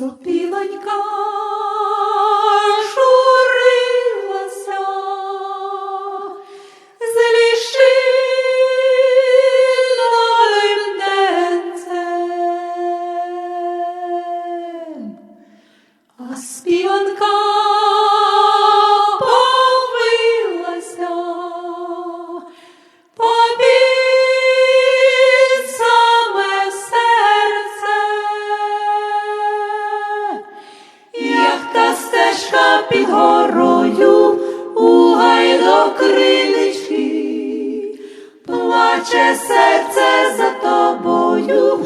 Сопілонька під горою у гайдокринички, плаче серце за тобою,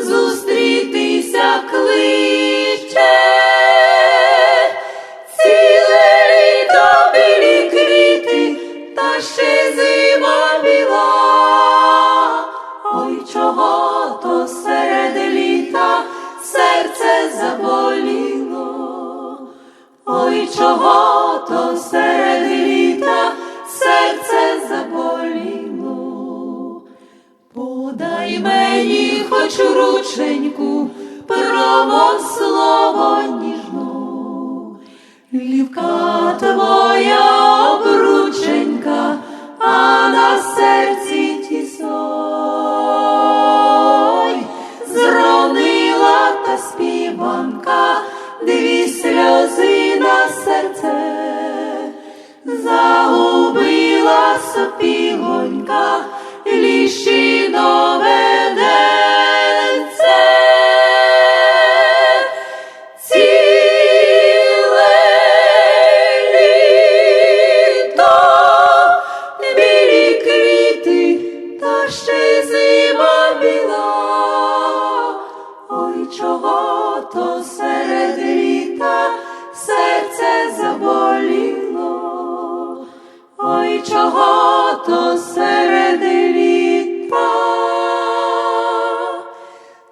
зустрітися кличе. Ціле літо білі квіти, та ще зима біла. Ой, чого то серед літа серце заболіло. Чого то серед літа серце заболіло. Подай мені хоч рученьку, промослово ніжну. Лівка твоя обрученька, а на серці тісой. Зронила та співанка дві сльози серце, загубила сопілонька ліщинове денце. Ціле літо білі та ще зима біла. Ой, чого то серед багато серед літа,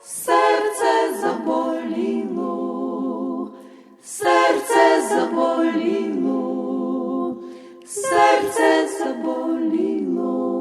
серце заболіло, серце заболіло, серце заболіло.